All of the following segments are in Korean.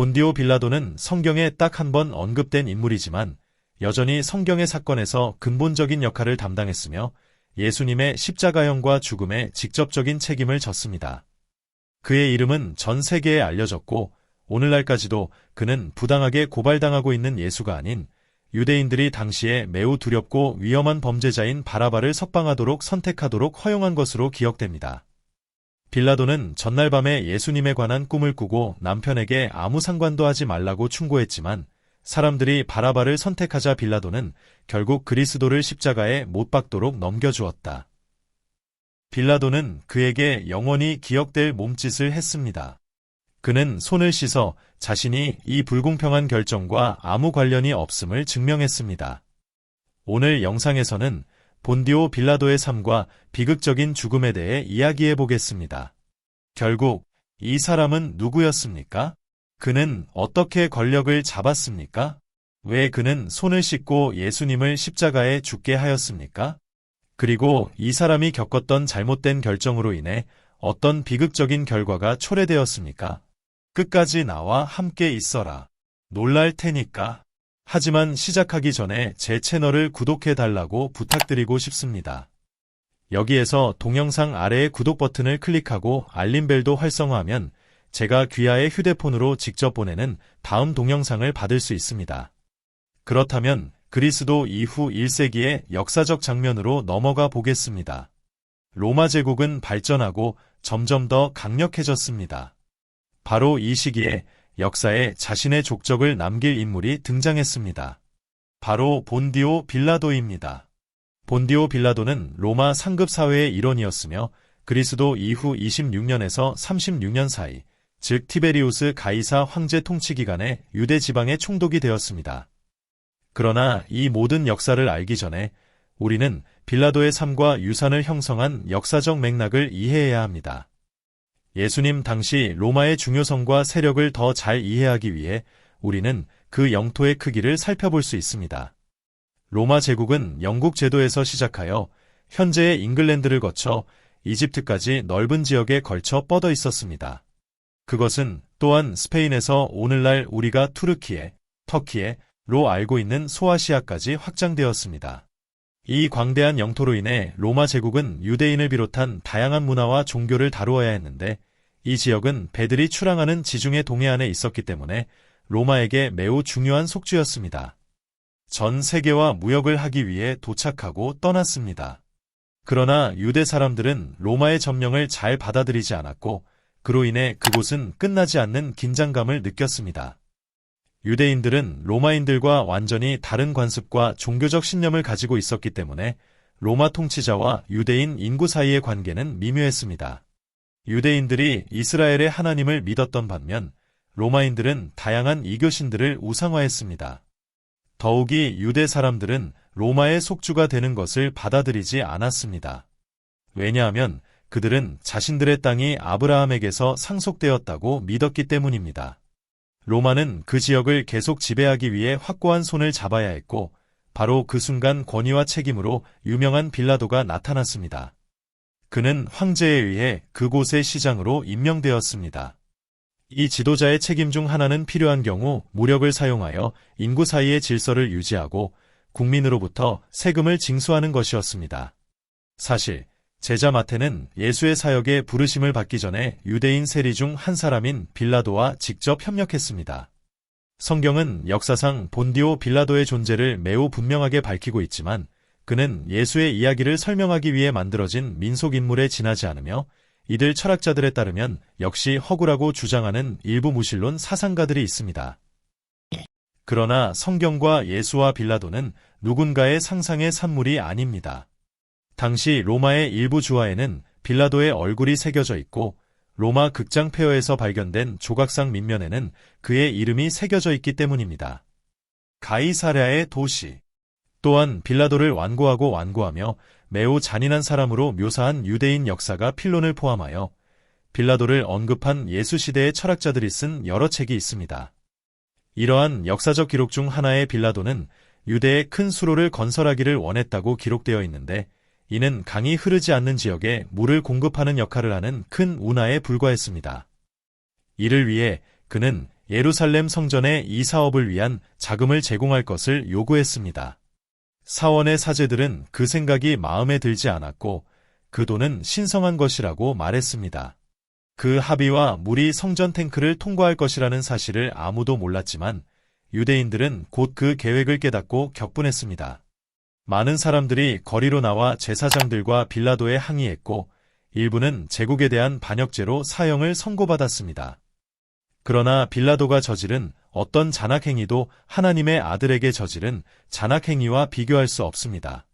본디오 빌라도는 성경에 딱 한 번 언급된 인물이지만 여전히 성경의 사건에서 근본적인 역할을 담당했으며 예수님의 십자가형과 죽음에 직접적인 책임을 졌습니다. 그의 이름은 전 세계에 알려졌고 오늘날까지도 그는 부당하게 고발당하고 있는 예수가 아닌 유대인들이 당시에 매우 두렵고 위험한 범죄자인 바라바를 석방하도록 선택하도록 허용한 것으로 기억됩니다. 빌라도는 전날 밤에 예수님에 관한 꿈을 꾸고 남편에게 아무 상관도 하지 말라고 충고했지만 사람들이 바라바를 선택하자 빌라도는 결국 그리스도를 십자가에 못 박도록 넘겨주었다. 빌라도는 그에게 영원히 기억될 몸짓을 했습니다. 그는 손을 씻어 자신이 이 불공평한 결정과 아무 관련이 없음을 증명했습니다. 오늘 영상에서는 본디오 빌라도의 삶과 비극적인 죽음에 대해 이야기해 보겠습니다. 결국 이 사람은 누구였습니까? 그는 어떻게 권력을 잡았습니까? 왜 그는 손을 씻고 예수님을 십자가에 죽게 하였습니까? 그리고 이 사람이 겪었던 잘못된 결정으로 인해 어떤 비극적인 결과가 초래되었습니까? 끝까지 나와 함께 있어라. 놀랄 테니까. 하지만 시작하기 전에 제 채널을 구독해 달라고 부탁드리고 싶습니다. 여기에서 동영상 아래의 구독 버튼을 클릭하고 알림벨도 활성화하면 제가 귀하의 휴대폰으로 직접 보내는 다음 동영상을 받을 수 있습니다. 그렇다면 그리스도 이후 1세기의 역사적 장면으로 넘어가 보겠습니다. 로마 제국은 발전하고 점점 더 강력해졌습니다. 바로 이 시기에 역사에 자신의 족적을 남길 인물이 등장했습니다. 바로 본디오 빌라도입니다. 본디오 빌라도는 로마 상급 사회의 일원이었으며 그리스도 이후 26년에서 36년 사이, 즉 티베리우스 가이사 황제 통치 기간에 유대 지방에 총독이 되었습니다. 그러나 이 모든 역사를 알기 전에 우리는 빌라도의 삶과 유산을 형성한 역사적 맥락을 이해해야 합니다. 예수님 당시 로마의 중요성과 세력을 더 잘 이해하기 위해 우리는 그 영토의 크기를 살펴볼 수 있습니다. 로마 제국은 영국 제도에서 시작하여 현재의 잉글랜드를 거쳐 이집트까지 넓은 지역에 걸쳐 뻗어 있었습니다. 그것은 또한 스페인에서 오늘날 우리가 투르키에, 터키에 로 알고 있는 소아시아까지 확장되었습니다. 이 광대한 영토로 인해 로마 제국은 유대인을 비롯한 다양한 문화와 종교를 다루어야 했는데 이 지역은 배들이 출항하는 지중해 동해안에 있었기 때문에 로마에게 매우 중요한 속주였습니다. 전 세계와 무역을 하기 위해 도착하고 떠났습니다. 그러나 유대 사람들은 로마의 점령을 잘 받아들이지 않았고 그로 인해 그곳은 끝나지 않는 긴장감을 느꼈습니다. 유대인들은 로마인들과 완전히 다른 관습과 종교적 신념을 가지고 있었기 때문에 로마 통치자와 유대인 인구 사이의 관계는 미묘했습니다. 유대인들이 이스라엘의 하나님을 믿었던 반면 로마인들은 다양한 이교신들을 우상화했습니다. 더욱이 유대 사람들은 로마의 속주가 되는 것을 받아들이지 않았습니다. 왜냐하면 그들은 자신들의 땅이 아브라함에게서 상속되었다고 믿었기 때문입니다. 로마는 그 지역을 계속 지배하기 위해 확고한 손을 잡아야 했고 바로 그 순간 권위와 책임으로 유명한 빌라도가 나타났습니다. 그는 황제에 의해 그곳의 시장으로 임명되었습니다. 이 지도자의 책임 중 하나는 필요한 경우 무력을 사용하여 인구 사이의 질서를 유지하고 국민으로부터 세금을 징수하는 것이었습니다. 사실 제자 마테는 예수의 사역에 부르심을 받기 전에 유대인 세리 중 한 사람인 빌라도와 직접 협력했습니다. 성경은 역사상 본디오 빌라도의 존재를 매우 분명하게 밝히고 있지만 그는 예수의 이야기를 설명하기 위해 만들어진 민속 인물에 지나지 않으며 이들 철학자들에 따르면 역시 허구라고 주장하는 일부 무신론 사상가들이 있습니다. 그러나 성경과 예수와 빌라도는 누군가의 상상의 산물이 아닙니다. 당시 로마의 일부 주화에는 빌라도의 얼굴이 새겨져 있고 로마 극장 폐허에서 발견된 조각상 밑면에는 그의 이름이 새겨져 있기 때문입니다. 가이사랴의 도시 또한 빌라도를 완고하고 완고하며 매우 잔인한 사람으로 묘사한 유대인 역사가 필론을 포함하여 빌라도를 언급한 예수 시대의 철학자들이 쓴 여러 책이 있습니다. 이러한 역사적 기록 중 하나의 빌라도는 유대의 큰 수로를 건설하기를 원했다고 기록되어 있는데 이는 강이 흐르지 않는 지역에 물을 공급하는 역할을 하는 큰 운하에 불과했습니다. 이를 위해 그는 예루살렘 성전의 이 사업을 위한 자금을 제공할 것을 요구했습니다. 사원의 사제들은 그 생각이 마음에 들지 않았고 그 돈은 신성한 것이라고 말했습니다. 그 합의와 물이 성전 탱크를 통과할 것이라는 사실을 아무도 몰랐지만 유대인들은 곧 그 계획을 깨닫고 격분했습니다. 많은 사람들이 거리로 나와 제사장들과 빌라도에 항의했고 일부는 제국에 대한 반역죄로 사형을 선고받았습니다. 그러나 빌라도가 저지른 어떤 잔악행위도 하나님의 아들에게 저지른 잔악행위와 비교할 수 없습니다.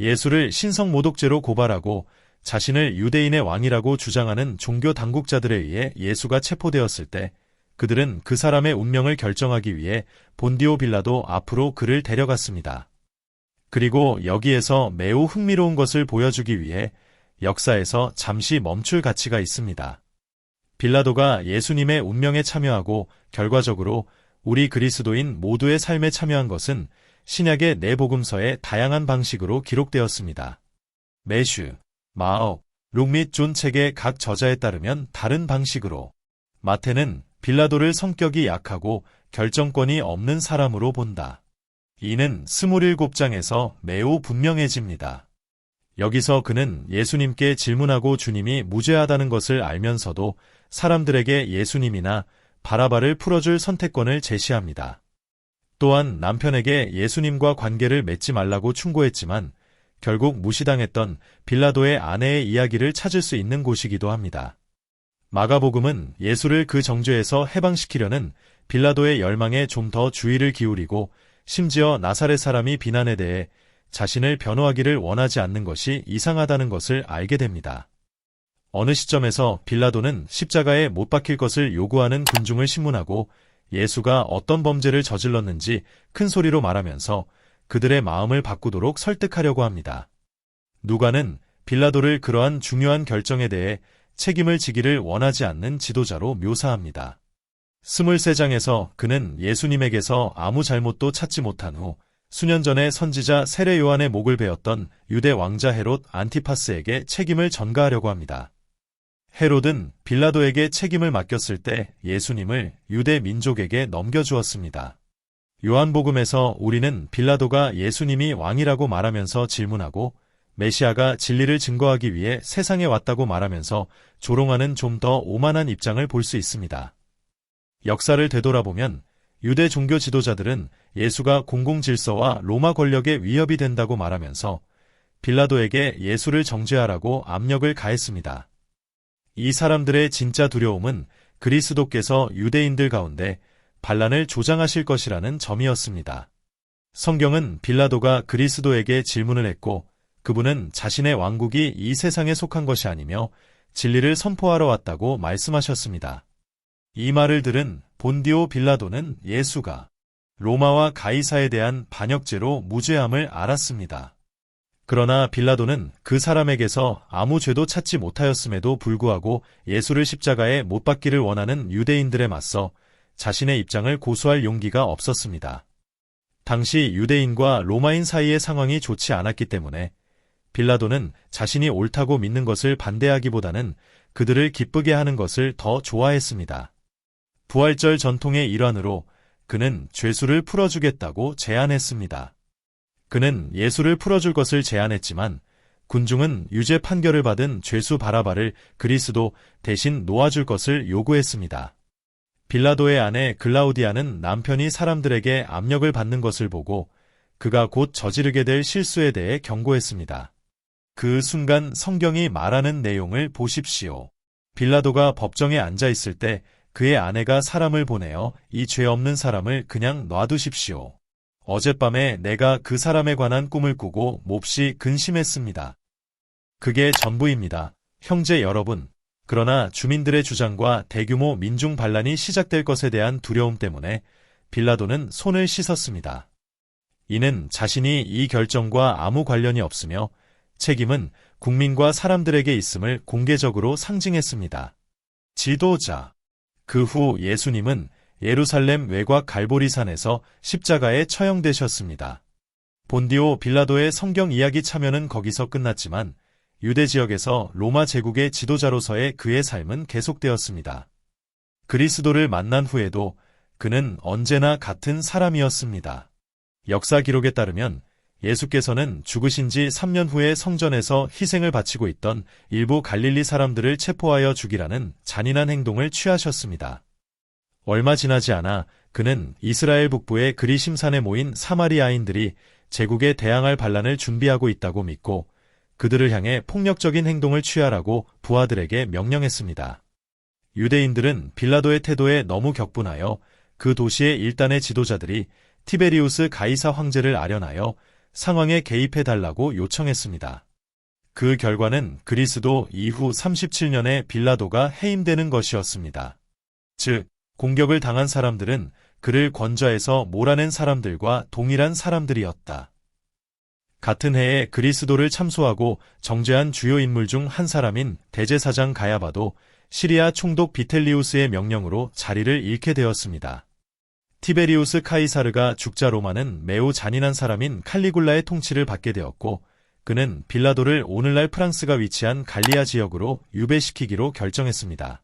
예수를 신성모독죄로 고발하고 자신을 유대인의 왕이라고 주장하는 종교 당국자들에 의해 예수가 체포되었을 때 그들은 그 사람의 운명을 결정하기 위해 본디오 빌라도 앞으로 그를 데려갔습니다. 그리고 여기에서 매우 흥미로운 것을 보여주기 위해 역사에서 잠시 멈출 가치가 있습니다. 빌라도가 예수님의 운명에 참여하고 결과적으로 우리 그리스도인 모두의 삶에 참여한 것은 신약의 내복음서의 다양한 방식으로 기록되었습니다. 매슈, 마옥, 룩및존 책의 각 저자에 따르면 다른 방식으로 마태는 빌라도를 성격이 약하고 결정권이 없는 사람으로 본다. 이는 27장에서 매우 분명해집니다. 여기서 그는 예수님께 질문하고 주님이 무죄하다는 것을 알면서도 사람들에게 예수님이나 바라바를 풀어줄 선택권을 제시합니다. 또한 남편에게 예수님과 관계를 맺지 말라고 충고했지만 결국 무시당했던 빌라도의 아내의 이야기를 찾을 수 있는 곳이기도 합니다. 마가복음은 예수를 그 정죄에서 해방시키려는 빌라도의 열망에 좀 더 주의를 기울이고 심지어 나사렛 사람이 비난에 대해 자신을 변호하기를 원하지 않는 것이 이상하다는 것을 알게 됩니다. 어느 시점에서 빌라도는 십자가에 못 박힐 것을 요구하는 군중을 신문하고 예수가 어떤 범죄를 저질렀는지 큰 소리로 말하면서 그들의 마음을 바꾸도록 설득하려고 합니다. 누가는 빌라도를 그러한 중요한 결정에 대해 책임을 지기를 원하지 않는 지도자로 묘사합니다. 23장에서 그는 예수님에게서 아무 잘못도 찾지 못한 후 수년 전에 선지자 세례 요한의 목을 베었던 유대 왕자 헤롯 안티파스에게 책임을 전가하려고 합니다. 헤롯은 빌라도에게 책임을 맡겼을 때 예수님을 유대 민족에게 넘겨주었습니다. 요한복음에서 우리는 빌라도가 예수님이 왕이라고 말하면서 질문하고 메시아가 진리를 증거하기 위해 세상에 왔다고 말하면서 조롱하는 좀 더 오만한 입장을 볼 수 있습니다. 역사를 되돌아보면 유대 종교 지도자들은 예수가 공공 질서와 로마 권력의 위협이 된다고 말하면서 빌라도에게 예수를 정죄하라고 압력을 가했습니다. 이 사람들의 진짜 두려움은 그리스도께서 유대인들 가운데 반란을 조장하실 것이라는 점이었습니다. 성경은 빌라도가 그리스도에게 질문을 했고 그분은 자신의 왕국이 이 세상에 속한 것이 아니며 진리를 선포하러 왔다고 말씀하셨습니다. 이 말을 들은 본디오 빌라도는 예수가 로마와 가이사에 대한 반역죄로 무죄함을 알았습니다. 그러나 빌라도는 그 사람에게서 아무 죄도 찾지 못하였음에도 불구하고 예수를 십자가에 못 박기를 원하는 유대인들에 맞서 자신의 입장을 고수할 용기가 없었습니다. 당시 유대인과 로마인 사이의 상황이 좋지 않았기 때문에 빌라도는 자신이 옳다고 믿는 것을 반대하기보다는 그들을 기쁘게 하는 것을 더 좋아했습니다. 부활절 전통의 일환으로 그는 죄수를 풀어주겠다고 제안했습니다. 그는 예수를 풀어줄 것을 제안했지만 군중은 유죄 판결을 받은 죄수 바라바를 그리스도 대신 놓아줄 것을 요구했습니다. 빌라도의 아내 글라우디아는 남편이 사람들에게 압력을 받는 것을 보고 그가 곧 저지르게 될 실수에 대해 경고했습니다. 그 순간 성경이 말하는 내용을 보십시오. 빌라도가 법정에 앉아 있을 때 그의 아내가 사람을 보내어 이 죄 없는 사람을 그냥 놔두십시오. 어젯밤에 내가 그 사람에 관한 꿈을 꾸고 몹시 근심했습니다. 그게 전부입니다. 형제 여러분. 그러나 주민들의 주장과 대규모 민중 반란이 시작될 것에 대한 두려움 때문에 빌라도는 손을 씻었습니다. 이는 자신이 이 결정과 아무 관련이 없으며 책임은 국민과 사람들에게 있음을 공개적으로 상징했습니다. 지도자. 그 후 예수님은 예루살렘 외곽 갈보리산에서 십자가에 처형되셨습니다. 본디오 빌라도의 성경 이야기 참여는 거기서 끝났지만 유대 지역에서 로마 제국의 지도자로서의 그의 삶은 계속되었습니다. 그리스도를 만난 후에도 그는 언제나 같은 사람이었습니다. 역사 기록에 따르면 예수께서는 죽으신 지 3년 후에 성전에서 희생을 바치고 있던 일부 갈릴리 사람들을 체포하여 죽이라는 잔인한 행동을 취하셨습니다. 얼마 지나지 않아 그는 이스라엘 북부의 그리심산에 모인 사마리아인들이 제국에 대항할 반란을 준비하고 있다고 믿고 그들을 향해 폭력적인 행동을 취하라고 부하들에게 명령했습니다. 유대인들은 빌라도의 태도에 너무 격분하여 그 도시의 일단의 지도자들이 티베리우스 가이사 황제를 아련하여 상황에 개입해 달라고 요청했습니다. 그 결과는 그리스도 이후 37년에 빌라도가 해임되는 것이었습니다. 즉, 공격을 당한 사람들은 그를 권좌에서 몰아낸 사람들과 동일한 사람들이었다. 같은 해에 그리스도를 참소하고 정죄한 주요 인물 중 한 사람인 대제사장 가야바도 시리아 총독 비텔리우스의 명령으로 자리를 잃게 되었습니다. 티베리우스 카이사르가 죽자 로마는 매우 잔인한 사람인 칼리굴라의 통치를 받게 되었고 그는 빌라도를 오늘날 프랑스가 위치한 갈리아 지역으로 유배시키기로 결정했습니다.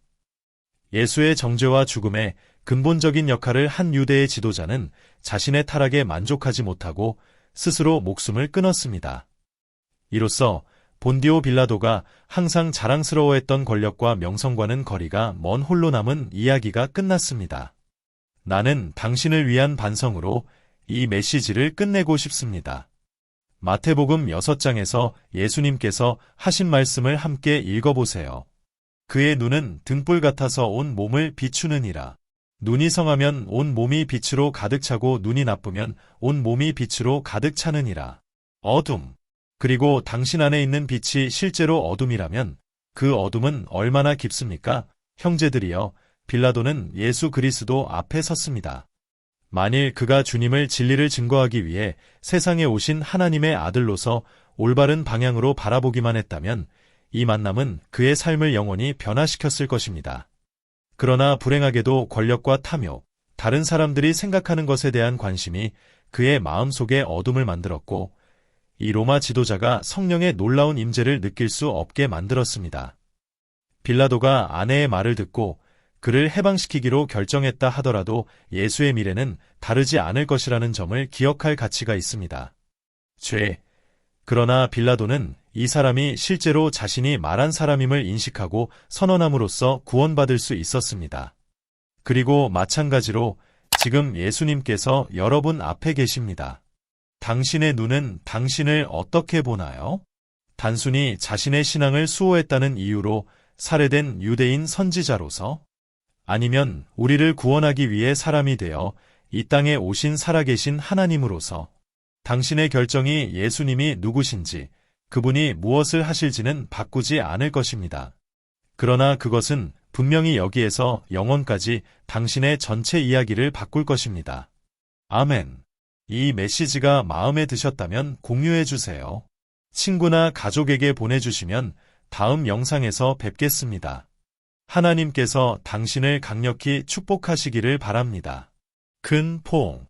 예수의 정죄와 죽음에 근본적인 역할을 한 유대의 지도자는 자신의 타락에 만족하지 못하고 스스로 목숨을 끊었습니다. 이로써 본디오 빌라도가 항상 자랑스러워했던 권력과 명성과는 거리가 먼 홀로 남은 이야기가 끝났습니다. 나는 당신을 위한 반성으로 이 메시지를 끝내고 싶습니다. 마태복음 6장에서 예수님께서 하신 말씀을 함께 읽어보세요. 그의 눈은 등불 같아서 온 몸을 비추느니라. 눈이 성하면 온 몸이 빛으로 가득 차고 눈이 나쁘면 온 몸이 빛으로 가득 차느니라. 어둠. 그리고 당신 안에 있는 빛이 실제로 어둠이라면 그 어둠은 얼마나 깊습니까? 형제들이여, 빌라도는 예수 그리스도 앞에 섰습니다. 만일 그가 주님을 진리를 증거하기 위해 세상에 오신 하나님의 아들로서 올바른 방향으로 바라보기만 했다면 이 만남은 그의 삶을 영원히 변화시켰을 것입니다. 그러나 불행하게도 권력과 탐욕, 다른 사람들이 생각하는 것에 대한 관심이 그의 마음속에 어둠을 만들었고 이 로마 지도자가 성령의 놀라운 임재를 느낄 수 없게 만들었습니다. 빌라도가 아내의 말을 듣고 그를 해방시키기로 결정했다 하더라도 예수의 미래는 다르지 않을 것이라는 점을 기억할 가치가 있습니다. 죄. 그러나 빌라도는 이 사람이 실제로 자신이 말한 사람임을 인식하고 선언함으로써 구원받을 수 있었습니다. 그리고 마찬가지로 지금 예수님께서 여러분 앞에 계십니다. 당신의 눈은 당신을 어떻게 보나요? 단순히 자신의 신앙을 수호했다는 이유로 살해된 유대인 선지자로서 아니면 우리를 구원하기 위해 사람이 되어 이 땅에 오신 살아계신 하나님으로서 당신의 결정이 예수님이 누구신지 그분이 무엇을 하실지는 바꾸지 않을 것입니다. 그러나 그것은 분명히 여기에서 영원까지 당신의 전체 이야기를 바꿀 것입니다. 아멘. 이 메시지가 마음에 드셨다면 공유해 주세요. 친구나 가족에게 보내주시면 다음 영상에서 뵙겠습니다. 하나님께서 당신을 강력히 축복하시기를 바랍니다. 큰 포옹